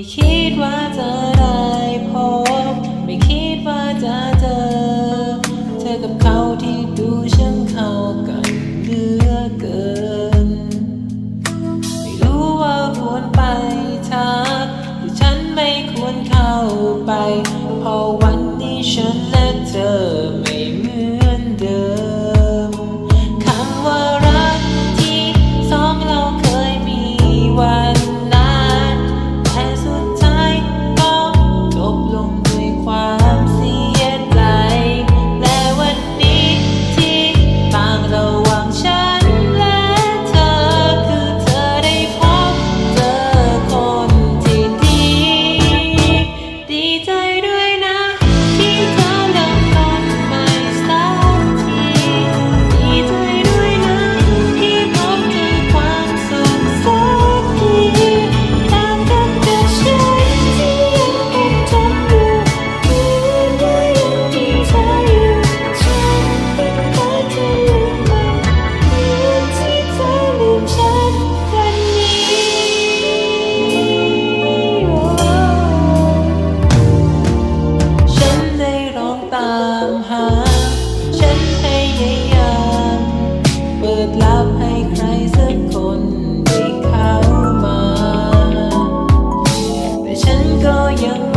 ไม่คิดว่าจะได้พบ ไม่คิดว่าจะเจอ เธอกับเขาที่ดูช่างเข้ากันเหลือเกิน ไม่รู้ว่าควรไปทักหรือฉันไม่ควรเข้าไป พอวันนี้ฉันและเธอ You.